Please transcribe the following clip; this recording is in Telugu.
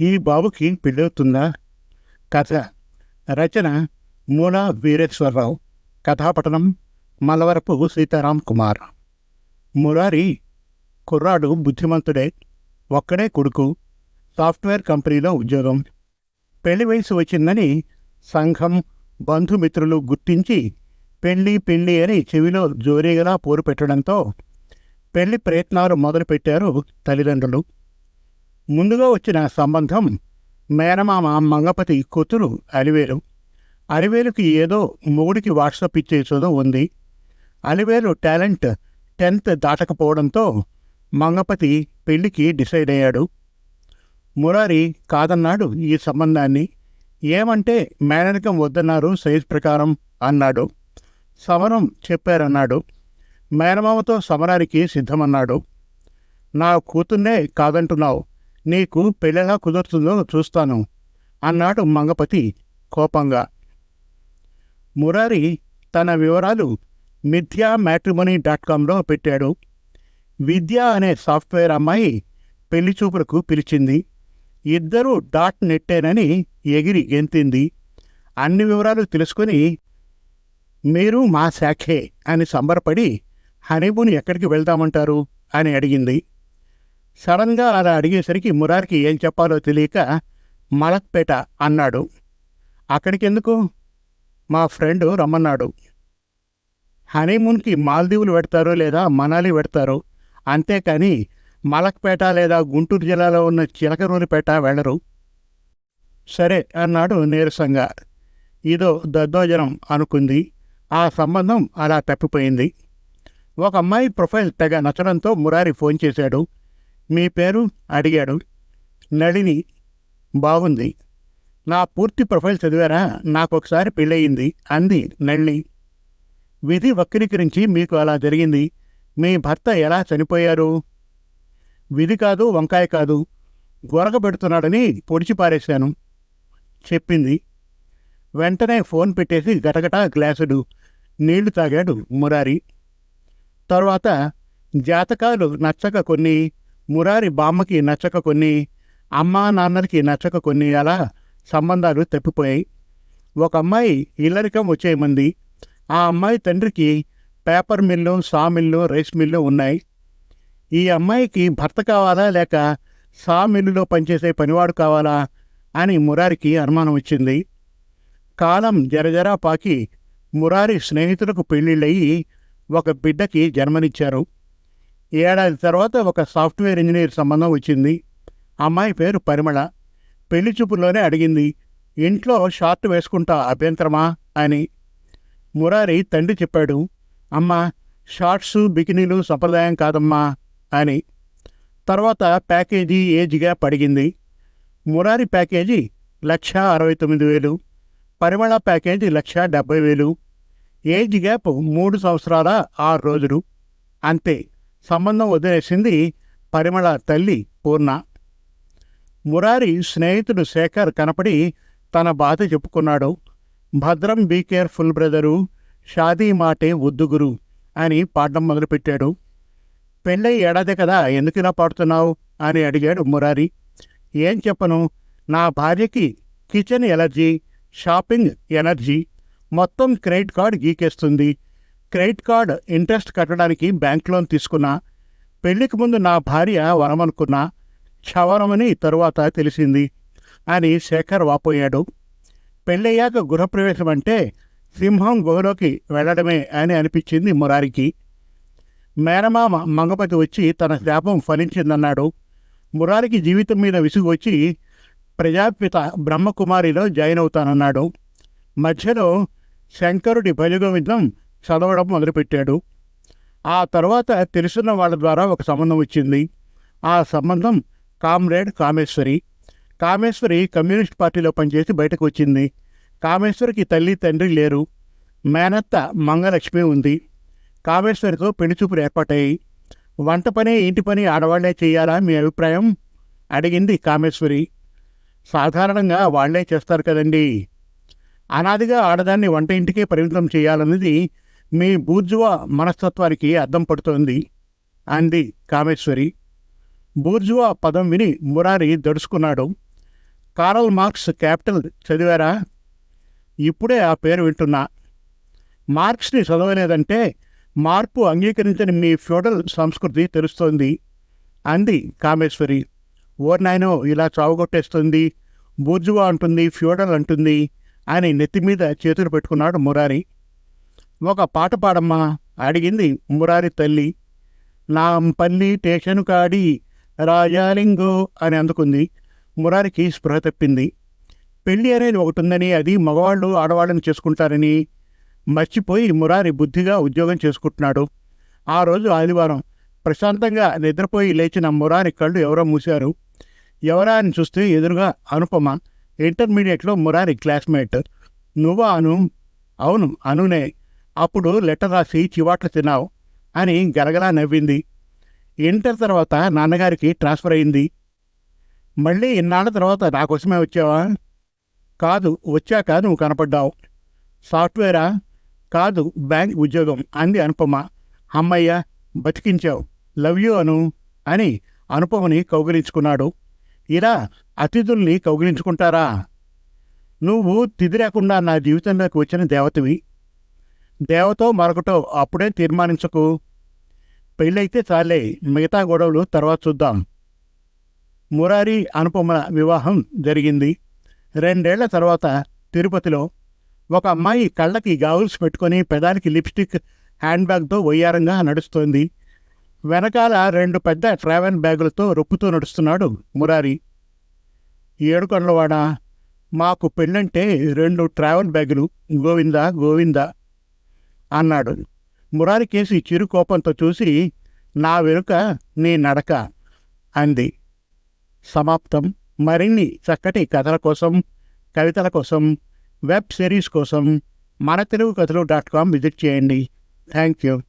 ఈ బాబుకి పెళ్ళవుతుందా కథ. రచన మూల వీరేశ్వరరావు. కథాపఠనం మలవరపు సీతారాం కుమార్. మురారి కుర్రాడు బుద్ధిమంతుడే ఒక్కడే కొడుకు సాఫ్ట్వేర్ కంపెనీలో ఉద్యోగం. పెళ్ళి వయసు వచ్చిందని సంఘం బంధుమిత్రులు గుర్తించి పెళ్ళి పెళ్ళి అని చెవిలో జోరీగా పోరు పెట్టడంతో పెళ్ళి ప్రయత్నాలు మొదలుపెట్టారు తల్లిదండ్రులు. ముందుగా వచ్చిన సంబంధం మేనమామ మంగపతి కూతురు అలివేలు. అలివేలుకి ఏదో మొగుడికి వాట్సాప్ ఇచ్చే చదువు ఉంది. అలివేలు టాలెంట్ టెన్త్ దాటకపోవడంతో మంగపతి పెళ్ళికి డిసైడ్ అయ్యాడు. మురారి కాదన్నాడు ఈ సంబంధాన్ని. ఏమంటే మేనరికం వద్దన్నారు సైజ్ ప్రకారం అన్నాడు. సమరం చెప్పారన్నాడు. మేనమామతో సమరానికి సిద్ధమన్నాడు. నా కూతుర్నే కాదంటున్నావు. నీకు పెళ్ళెలా కుదురుతుందో చూస్తాను. అన్నాడు మంగపతి కోపంగా. మురారి తన వివరాలు మిథ్యా మ్యాట్రిమోనీ డాట్ కాంలో పెట్టాడు. విద్య అనే సాఫ్ట్వేర్ అమ్మాయి పెళ్ళి చూపులకు పిలిచింది. ఇద్దరూ డాట్ నెట్టేనని ఎగిరి గెంతింది అన్ని వివరాలు తెలుసుకుని మీరు మా శాఖే అని సంబరపడి హనీమూన్ ఎక్కడికి వెళ్దామంటారు? అని అడిగింది. సడన్గా అలా అడిగేసరికి మురారికి ఏం చెప్పాలో తెలియక మలక్పేట అన్నాడు. అక్కడికెందుకు? మా ఫ్రెండ్ రమ్మన్నాడు. హనీమూన్కి మాల్దీవులు పెడతారో లేదా మనాలి పెడతారో అంతేకాని మలక్పేట లేదా గుంటూరు జిల్లాలో ఉన్న చిలకరూరిపేట వెళ్ళరు. సరే అన్నాడు నీరసంగా. ఇదో దద్దోజనం అనుకుంది. ఆ సంబంధం అలా తప్పిపోయింది. ఒక అమ్మాయి ప్రొఫైల్ తెగ నచ్చడంతో మురారి ఫోన్ చేశాడు. మీ పేరు? అడిగాడు. నళిని బాగుంది. నా పూర్తి ప్రొఫైల్ చదివారా? నాకు ఒకసారి పెళ్ళయింది అంది నళిని. విధి వక్రీకరించి మీకు అలా జరిగింది. మీ భర్త ఎలా చనిపోయారు? విధి కాదు వంకాయ కాదు. గొరగబెడుతున్నాడని పొడిచి పారేశాను చెప్పింది. వెంటనే ఫోన్ పెట్టేసి గటగట గ్లాసుడు నీళ్ళు తాగాడు మురారి. తరువాత జాతకాలు నచ్చక కొన్ని మురారి బామ్మకి నచ్చక కొన్ని అమ్మా నాన్నలకి నచ్చక కొన్ని అలా సంబంధాలు తప్పిపోయాయి. ఒక అమ్మాయి ఇల్లరికం వచ్చేయమంది ఆ అమ్మాయి తండ్రికి paper mill saw mill rice mill ఉన్నాయి. ఈ అమ్మాయికి భర్త కావాలా లేక సా మిల్లులో పనిచేసే పనివాడు కావాలా అని మురారికి అనుమానం వచ్చింది. కాలం జరజరా పాకి మురారి స్నేహితులకు పెళ్ళిళ్ళయి ఒక బిడ్డకి జన్మనిచ్చారు. ఏడాది తర్వాత ఒక సాఫ్ట్వేర్ ఇంజనీర్ సంబంధం వచ్చింది. అమ్మాయి పేరు పరిమళ. పెళ్ళి చూపుల్లోనే అడిగింది ఇంట్లో షార్ట్ వేసుకుంటా అభ్యంతరమా? అని. మురారి తండ్రి చెప్పాడు అమ్మా షార్ట్స్ బికినీలు సంప్రదాయం కాదమ్మా అని. తర్వాత ప్యాకేజీ ఏజ్గా పడిగింది. మురారి ప్యాకేజీ లక్ష అరవై తొమ్మిది వేలు పరిమళ ప్యాకేజీ లక్ష డెబ్బై వేలు. ఏజ్ గ్యాప్ మూడు సంవత్సరాల ఆరు రోజులు. అంతే. సంబంధం వదిలేసింది పరిమళ తల్లి పూర్ణ. మురారి స్నేహితుడు శేఖర్ కనపడి తన బాధ చెప్పుకున్నాడు. భద్రం బీ కేర్ఫుల్ బ్రదరు షాదీ మాటే ఉద్దుగురు అని పాడడం మొదలుపెట్టాడు. పెళ్ళై ఏడాది కదా ఎందుకు ఇలా పాడుతున్నావు అని అడిగాడు మురారి. ఏం చెప్పను నా భార్యకి కిచెన్ ఎలర్జీ షాపింగ్ ఎనర్జీ మొత్తం క్రెడిట్ కార్డ్ గీకేస్తుంది. క్రెడిట్ కార్డ్ ఇంట్రెస్ట్ కట్టడానికి బ్యాంక్ లోన్ తీసుకున్నా పెళ్ళికి ముందు నా భార్య వరమనుకున్నా క్షవరమని తరువాత తెలిసింది అని శేఖర్ వాపోయాడు. పెళ్ళయ్యాక గృహప్రవేశం అంటే సింహం గుహలోకి వెళ్ళడమే అని అనిపించింది మురారికి. మేనమామ మంగపతి వచ్చి తన శాపం ఫలించిందన్నాడు. మురారికి జీవితం మీద విసుగు వచ్చి ప్రజాపిత బ్రహ్మకుమారిలో జాయిన్ అవుతానన్నాడు. మధ్యలో శంకరుడి భజగోవిందం చదవడం మొదలుపెట్టాడు. ఆ తర్వాత తెలుసున్న వాళ్ళ ద్వారా ఒక సంబంధం వచ్చింది. ఆ సంబంధం కామ్రేడ్ కామేశ్వరి. కామేశ్వరి కమ్యూనిస్ట్ పార్టీలో పనిచేసి బయటకు వచ్చింది. కామేశ్వరికి తల్లి తండ్రి లేరు. మేనత్త మంగలక్ష్మి ఉంది. కామేశ్వరితో పెళ్ళిచూపులు ఏర్పాటయ్యి వంట పని ఇంటి పని ఆడవాళ్ళే చేయాలా మీ అభిప్రాయం? అడిగింది కామేశ్వరి. సాధారణంగా వాళ్ళే చేస్తారు కదండి. అనాదిగా ఆడదాన్ని వంట ఇంటికే పరిమితం చేయాలన్నది మీ బూర్జువా మనస్తత్వానికి అద్దం పడుతోంది. అంది కామేశ్వరి. బూర్జువా పదం విని మురారి దడుచుకున్నాడు. కారల్ మార్క్స్ క్యాపిటల్ చదివారా? ఇప్పుడే ఆ పేరు వింటున్నా. మార్క్స్ని చదవలేదంటే మార్పు అంగీకరించని మీ ఫ్యూడల్ సంస్కృతి తెలుస్తోంది అంది కామేశ్వరి. ఓర్నాయనో ఇలా చావుగొట్టేస్తుంది. బూర్జువా అంటుంది ఫ్యూడల్ అంటుంది అని నెత్తి మీద చేతులు పెట్టుకున్నాడు మురారి. ఒక పాట పాడమ్మా అడిగింది మురారి తల్లి. నాంపల్లి టేషను కాడి రాజాలింగో అని అందుకుంది. మురారికి స్పృహ తప్పింది. పెళ్ళి అనేది ఒకటి ఉందని అది మగవాళ్ళు ఆడవాళ్ళని చేసుకుంటారని మర్చిపోయి మురారి బుద్ధిగా ఉద్యోగం చేసుకుంటున్నాడు. ఆ రోజు ఆదివారం ప్రశాంతంగా నిద్రపోయి లేచిన మురారి కళ్ళు ఎవరో మూశారు. ఎవరా అని చూస్తే ఎదురుగా అనుపమ ఇంటర్మీడియట్లో మురారి క్లాస్మేట్. నువ్వా అను? అవును అనునే. అప్పుడు లెటర్ రాసి చివాట్లు తిన్నావు అని గలగలా నవ్వింది. ఇంటర్ తర్వాత నాన్నగారికి ట్రాన్స్ఫర్ అయింది. మళ్ళీ ఇన్నాళ్ళ తర్వాత నా కోసమే వచ్చావా? కాదు వచ్చాక నువ్వు కనపడ్డావు. సాఫ్ట్వేరా? కాదు బ్యాంక్ ఉద్యోగం అంది అనుపమ. అమ్మయ్య బతికించావు. లవ్ యూ అను అని అనుపమని కౌగిలించుకున్నాడు. ఇలా అతిథుల్ని కౌగిలించుకుంటారా? నువ్వు తిదిరేకుండా నా జీవితంలోకి వచ్చిన దేవతవి. దేవతో మరొకటో అప్పుడే తీర్మానించకు. పెళ్ళైతే చాలే మిగతా గొడవలు తర్వాత చూద్దాం. మురారి అనుపమ వివాహం జరిగింది. రెండేళ్ళ తర్వాత తిరుపతిలో ఒక అమ్మాయి కళ్ళకి గాగుల్స్ పెట్టుకొని పెదానికి లిప్స్టిక్ హ్యాండ్ బ్యాగ్తో వయ్యారంగా నడుస్తోంది. వెనకాల రెండు పెద్ద ట్రావెల్ బ్యాగులతో రొప్పుతూ నడుస్తున్నాడు మురారి. ఏడుకొండలవాడ మాకు పెళ్ళంటే రెండు ట్రావెల్ బ్యాగులు. గోవిందా గోవిందా. అన్నాడు. మురారికేసి చిరు కోపంతో చూసి నా వెనుక నీ నడక అంది. సమాప్తం. మరిన్ని చక్కటి కథల కోసం కవితల కోసం వెబ్ సిరీస్ కోసం మన తెలుగు కథలు డాట్ కామ్ విజిట్ చేయండి. Thank you.